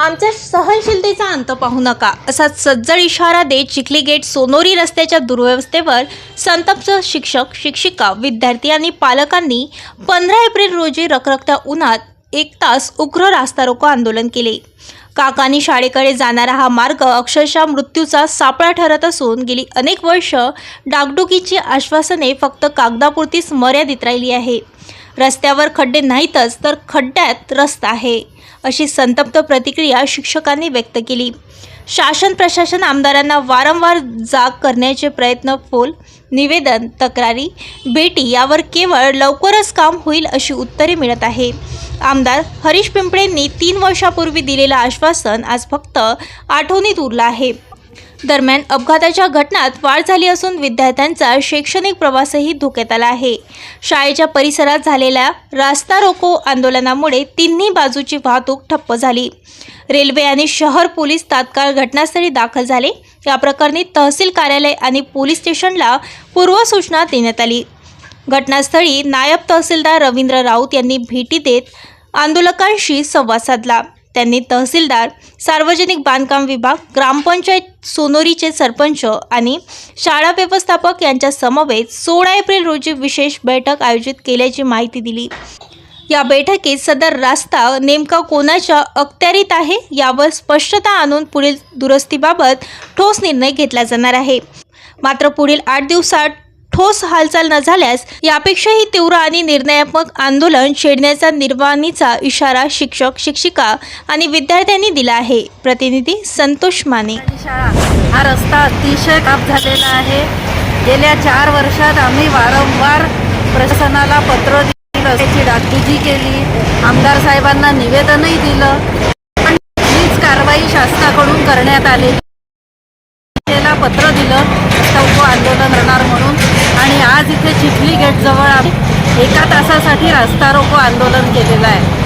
आमच्या सहनशीलतेचा अंत पाहू नका. असा सज्जड इशारा देत चिखली गेट सोनोरी रस्त्याच्या दुर्व्यवस्थेवर संतप्त शिक्षक शिक्षिका विद्यार्थी आणि पालकांनी पंधरा एप्रिल रोजी रखरखत्या उन्हात एक तास उग्र रास्ता रोको आंदोलन केले. काकानी शाळेकडे जाणारा हा मार्ग अक्षरशः मृत्यूचा सापळा ठरत असून गेली अनेक वर्ष डागडुकीची आश्वासने फक्त कागदापुरतीच मर्यादित राहिली आहे. रस्त्यावर खड्डे नाहीतच तर खड्ड्यात रस्ता आहे अशी संतप्त प्रतिक्रिया शिक्षकांनी व्यक्त केली. शासन प्रशासन आमदारांना वारंवार जाग करण्याचे प्रयत्न फोल निवेदन तक्रारी भेटी यावर केवळ लवकरच काम होईल अशी उत्तरे मिळत आहे. आमदार हरीश पिंपळेंनी तीन वर्षापूर्वी दिलेलं आश्वासन आज फक्त आठवणीत उरलं आहे. दरम्यान अपघाताच्या घटनात वाढ झाली असून विद्यार्थ्यांचा शैक्षणिक प्रवासही धोक्यात आला आहे. शाळेच्या परिसरात झालेल्या रास्ता रोको आंदोलनामुळे तिन्ही बाजूची वाहतूक ठप्प झाली. रेल्वे आणि शहर पोलीस तात्काळ घटनास्थळी दाखल झाले. या प्रकरणी तहसील कार्यालय आणि पोलीस स्टेशनला पूर्वसूचना देण्यात आली. घटनास्थळी नायब तहसीलदार रवींद्र राऊत यांनी भेटी देत आंदोलकांशी संवाद साधला. त्यांनी तहसीलदार सार्वजनिक बांधकाम विभाग ग्रामपंचायत सोनोरीचे सरपंच आणि शाळा व्यवस्थापक यांच्या समवेत सोळा एप्रिल रोजी विशेष बैठक आयोजित केल्याची माहिती दिली. या बैठकीत सदर रास्ता नेमका कोणाच्या अखत्यारीत आहे यावर स्पष्टता आणून पुढील दुरुस्तीबाबत ठोस निर्णय घेतला जाणार आहे. मात्र पुढील आठ दिवसात ठोस हालचाल न झाल्यास यापेक्षाही तीव्र आणि निर्णयात्मक आंदोलन छेडण्याचा निर्वाणीचा इशारा शिक्षक शिक्षिका आणि विद्यार्थ्यांनी दिला आहे. प्रतिनिधी संतोष माने. शाळा हा रस्ता अतिशय खराब झालेला आहे. गेल्या चार वर्षात आम्ही वारंवार प्रशासनाला पत्र दिली रस्त्याची डागडुजी केली आमदार साहेबांना निवेदनही दिलं. पण हीच कारवाई शासनाकडून करण्यात आलेली त्याला पत्र दिलं तो आंदोलन करणार म्हणून. आणि आज इथे चिखली गेटजवळ आम्ही एका तासासाठी रास्ता रोको आंदोलन केलेलं आहे.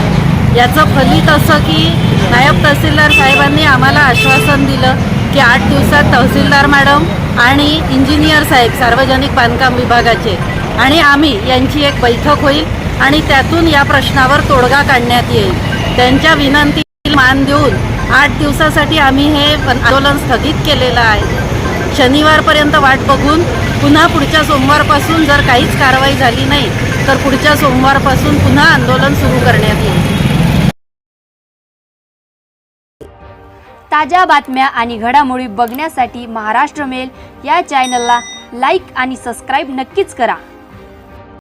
याचं फलित असं की नायब तहसीलदार साहेबांनी आम्हाला आश्वासन दिलं की आठ दिवसात तहसीलदार मॅडम आणि इंजिनियर साहेब सार्वजनिक बांधकाम विभागाचे आणि आम्ही यांची एक बैठक होईल आणि त्यातून या प्रश्नावर तोडगा काढण्यात येईल. त्यांच्या विनंतीला मान देऊन आठ दिवसासाठी आम्ही हे आंदोलन स्थगित केलेलं आहे. शनिवारपर्यंत वाट बघून पुन्हा पुढच्या सोमवारपासून जर काहीच कारवाई झाली नाही तर पुढच्या सोमवारपासून पुन्हा आंदोलन सुरू करण्यात येईल. ताज्या बातम्या आणि घडामोडी बघण्यासाठी महाराष्ट्र मेल या चॅनलला लाईक आणि सबस्क्राईब नक्कीच करा.